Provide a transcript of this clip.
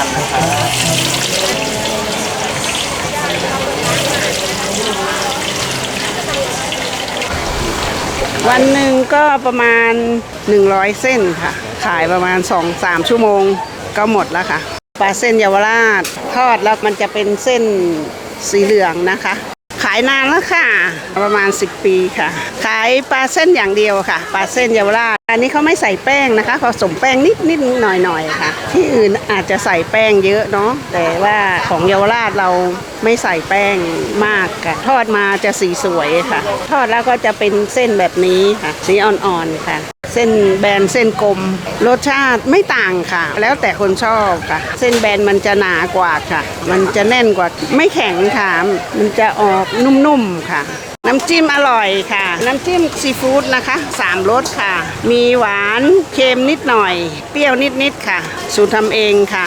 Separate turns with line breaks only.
ันนะครับ
วันหนึ่งก็ประมาณ 100 เส้นค่ะ ขายประมาณ 2-3 ชั่วโมงก็หมดแล้วค่ะ ปลาเส้นเยาวราช ทอดแล้วมันจะเป็นเส้นสีเหลืองนะคะ ขายนานแล้วค่ะ ประมาณ 10 ปีค่ะ ขายปลาเส้นอย่างเดียวค่ะ ปลาเส้นเยาวราช อันนี้เขาไม่ใส่แป้งนะคะผสมแป้งนิดนิดหน่อยหน่อยๆค่ะ ที่อื่นอาจจะใส่แป้งเยอะเนาะแต่ว่าของเยาวราชเราไม่ใส่แป้งมากค่ะทอดมาจะสีสวยค่ะ ทอดแล้วก็จะเป็นเส้นแบบนี้ค่ะ สีอ่อนๆค่ะ เส้นแบนเส้นกลม รสชาติไม่ต่างค่ะ แล้วแต่คนชอบค่ะ เส้นแบนมันจะหนากว่าค่ะ มันจะแน่นกว่าไม่แข็งค่ะมันจะออกนุ่มๆค่ะ น้ำจิ้มอร่อยค่ะ น้ำจิ้มซีฟู้ดนะคะสามรสค่ะ มีหวานเค็มนิดหน่อย เปรี้ยวนิดๆค่ะ สูตรทำเองค่ะ